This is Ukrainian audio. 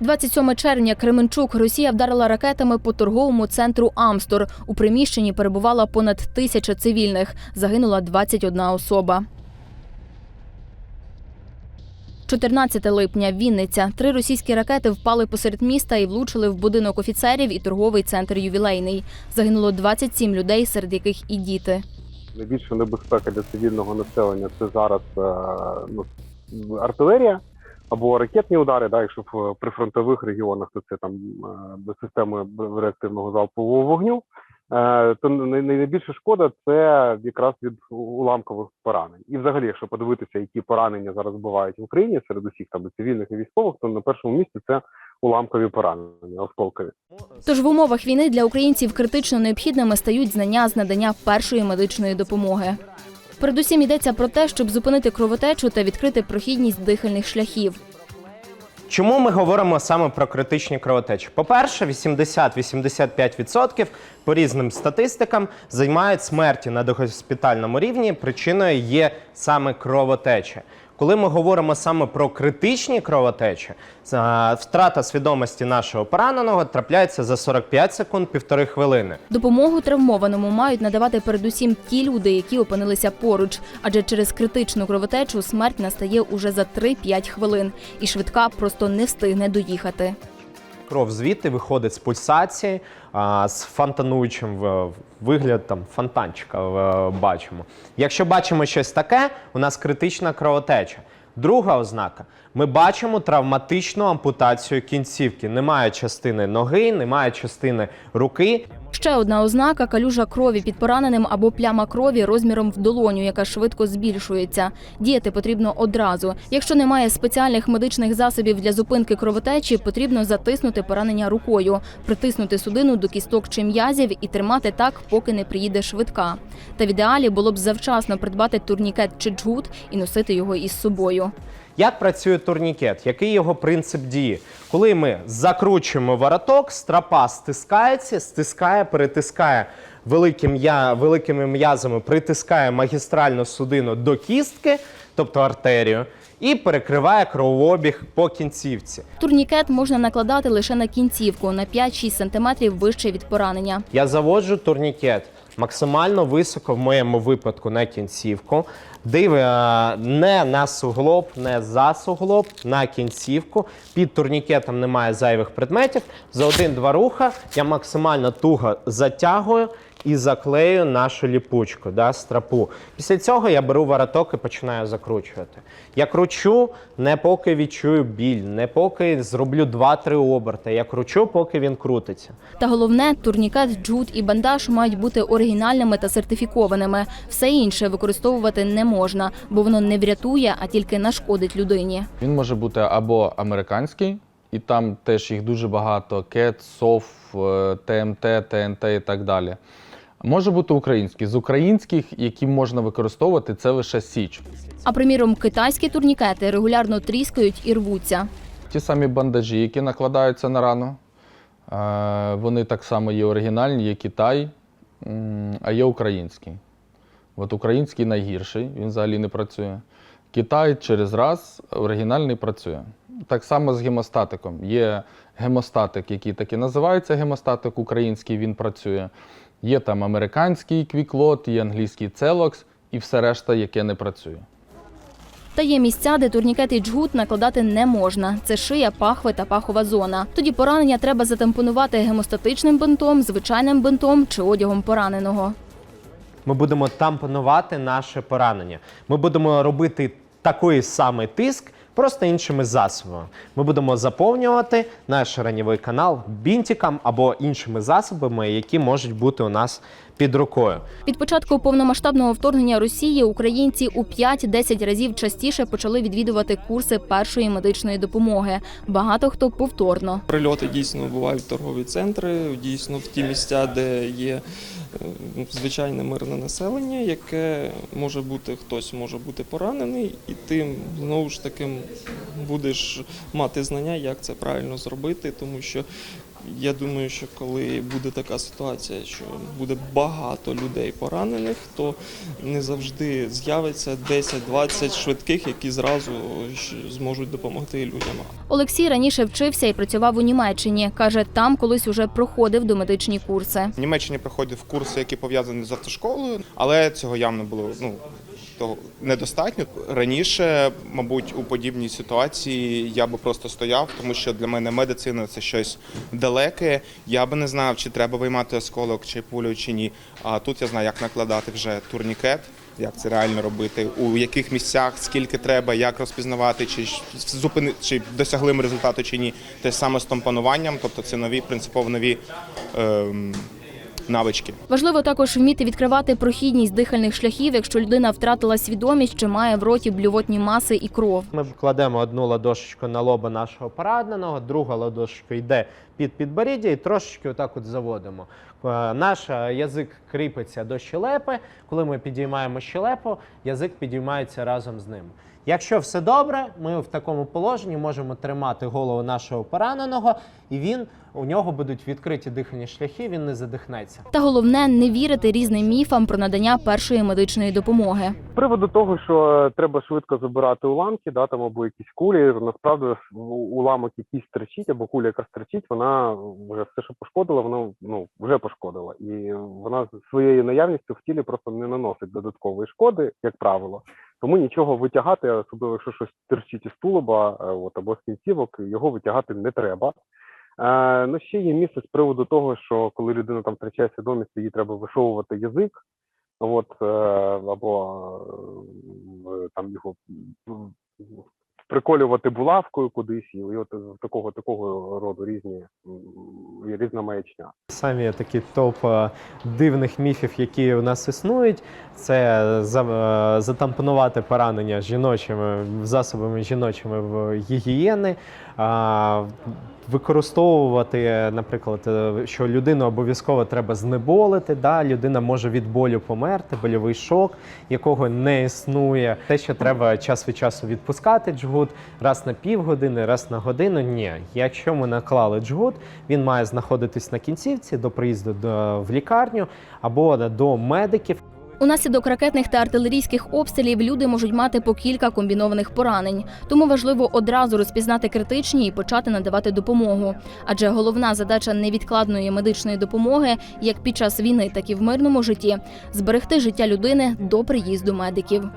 27 червня Кременчук Росія вдарила ракетами по торговому центру Амстор. У приміщенні перебувала понад тисяча цивільних. Загинула 21 особа. 14 липня Вінниця. Три російські ракети впали посеред міста і влучили в будинок офіцерів і торговий центр ювілейний. Загинуло 27 людей, серед яких і діти. Найбільша небезпека для цивільного населення це зараз е, ну, артилерія або ракетні удари. Да, якщо в прифронтових регіонах, то це там е, без системи реактивного залпового вогню. Е, То най- найбільша шкода це якраз від уламкових поранень. І взагалі, якщо подивитися, які поранення зараз бувають в Україні серед усіх там цивільних і військових, то на першому місці це уламкові поранення, осколкові. Тож в умовах війни для українців критично необхідними стають знання з надання першої медичної допомоги. Передусім йдеться про те, щоб зупинити кровотечу та відкрити прохідність дихальних шляхів. Чому ми говоримо саме про критичні кровотечі? По-перше, 80-85% по різним статистикам займають смерті на догоспітальному рівні. Причиною є саме кровотеча. Коли ми говоримо саме про критичні кровотечі, втрата свідомості нашого пораненого трапляється за 45 секунд півтори хвилини. Допомогу травмованому мають надавати передусім ті люди, які опинилися поруч, адже через критичну кровотечу смерть настає уже за 3-5 хвилин, і швидка просто не встигне доїхати. Кров звідти виходить з пульсації, а, з фонтануючим вигляд там фонтанчика в- бачимо. Якщо бачимо щось таке, у нас критична кровотеча. Друга ознака: ми бачимо травматичну ампутацію кінцівки. Немає частини ноги, немає частини руки. Ще одна ознака калюжа крові під пораненим або пляма крові розміром в долоню, яка швидко збільшується. Діяти потрібно одразу. Якщо немає спеціальних медичних засобів для зупинки кровотечі, потрібно затиснути поранення рукою, притиснути судину до кісток чи м'язів і тримати так, поки не приїде швидка. Та в ідеалі було б завчасно придбати турнікет чи джгут і носити його із собою. Як працює турнікет? Який його принцип дії? Коли ми закручуємо вороток, стропа стискається, стискає, перетискає великими м'язами, притискає магістральну судину до кістки, тобто артерію, і перекриває кровообіг по кінцівці. Турнікет можна накладати лише на кінцівку на 5-6 см вище від поранення. Я заводжу турнікет максимально високо в моєму випадку на кінцівку. Диви е, не на суглоб, не за суглоб, на кінцівку. Під турнікетом немає зайвих предметів. За один-два руха я максимально туго затягую і заклею нашу ліпучку, да, страпу. Після цього я беру вороток і починаю закручувати. Я кручу не поки відчую біль, не поки зроблю 2-3 оберти. Я кручу, поки він крутиться. Та головне, турнікет, джут і бандаж мають бути оригінальними та сертифікованими. Все інше використовувати не можна, бо воно не врятує, а тільки нашкодить людині. Він може бути або американський, і там теж їх дуже багато: КЕТ, СОФ, е, ТМТ, ТНТ і так далі. Може бути український. З українських, які можна використовувати, це лише Січ. А приміром, китайські турнікети регулярно тріскають і рвуться. Ті самі бандажі, які накладаються на рану, е, вони так само є оригінальні, є Китай, а є український. От український найгірший, він взагалі не працює. Китай через раз оригінальний працює. Так само з гемостатиком. Є гемостатик, який так і називається гемостатик український, він працює. Є там американський квіклот, є англійський целокс і все решта, яке не працює. Та є місця, де турнікет і джгут накладати не можна. Це шия, пахви та пахова зона. Тоді поранення треба затампонувати гемостатичним бинтом, звичайним бинтом чи одягом пораненого. Ми будемо тампонувати наше поранення. Ми будемо робити такий самий тиск, просто іншими засобами. Ми будемо заповнювати наш ранєвий канал бінтиком або іншими засобами, які можуть бути у нас під рукою. Від початку повномасштабного вторгнення Росії українці у 5-10 разів частіше почали відвідувати курси першої медичної допомоги. Багато хто повторно. Прильоти дійсно бувають в торгові центри, дійсно в ті місця, де є звичайне мирне населення, яке може бути хтось може бути поранений, і ти знову ж таки будеш мати знання, як це правильно зробити, тому що Я думаю, що коли буде така ситуація, що буде багато людей поранених, то не завжди з'явиться 10-20 швидких, які зразу зможуть допомогти людям. Олексій раніше вчився і працював у Німеччині. Каже, там колись уже проходив домедичні курси. В Німеччині проходив курси, які пов'язані з автошколою, але цього явно було ну того недостатньо. Раніше, мабуть, у подібній ситуації я би просто стояв, тому що для мене медицина це щось далеке. Я би не знав, чи треба виймати осколок, чи пулю, чи ні. А тут я знаю, як накладати вже турнікет. Як це реально робити, у яких місцях, скільки треба, як розпізнавати, чи зупини, чи досягли ми результату, чи ні. Те саме з томпонуванням, тобто це нові принципово нові ем, навички. Важливо також вміти відкривати прохідність дихальних шляхів, якщо людина втратила свідомість чи має в роті блювотні маси і кров. Ми кладемо одну ладошечку на лоба нашого пораненого, друга ладошечка йде під підборіддя і трошечки отак от заводимо. Е, Наш е, язик кріпиться до щелепи. Коли ми підіймаємо щелепу, язик підіймається разом з ним. Якщо все добре, ми в такому положенні можемо тримати голову нашого пораненого, і він у нього будуть відкриті дихальні шляхи, він не задихнеться. Та головне не вірити різним міфам про надання першої медичної допомоги. З приводу того, що е, треба швидко забирати уламки, да, там або якісь кулі. Насправді уламок якийсь строчить, або куля, яка строчить, вона вже все, що пошкодила, воно ну вже пошкодила, і вона своєю наявністю в тілі просто не наносить додаткової шкоди, як правило. Тому нічого витягати, особливо якщо щось терчить із тулуба, е, от або з кінцівок, його витягати не треба. Е, ну ще є місце з приводу того, що коли людина там втрачає свідомість, їй треба вишовувати язик. От е, або е, там його приколювати булавкою кудись, і от такого такого роду різні м, різна маячня. Самі такі топ е, дивних міфів, які у нас існують, це е, затампонувати поранення жіночими засобами жіночими в гігієни. Використовувати, наприклад, е, що людину обов'язково треба знеболити. Да? Людина може від болю померти, больовий шок, якого не існує. Те, що треба час від часу відпускати джгут раз на півгодини, раз на годину. Ні, якщо ми наклали джгут, він має знаходитись на кінцівці до приїзду до, в лікарню або до медиків. Унаслідок ракетних та артилерійських обстрілів люди можуть мати по кілька комбінованих поранень. Тому важливо одразу розпізнати критичні і почати надавати допомогу. Адже головна задача невідкладної медичної допомоги, як під час війни, так і в мирному житті зберегти життя людини до приїзду медиків.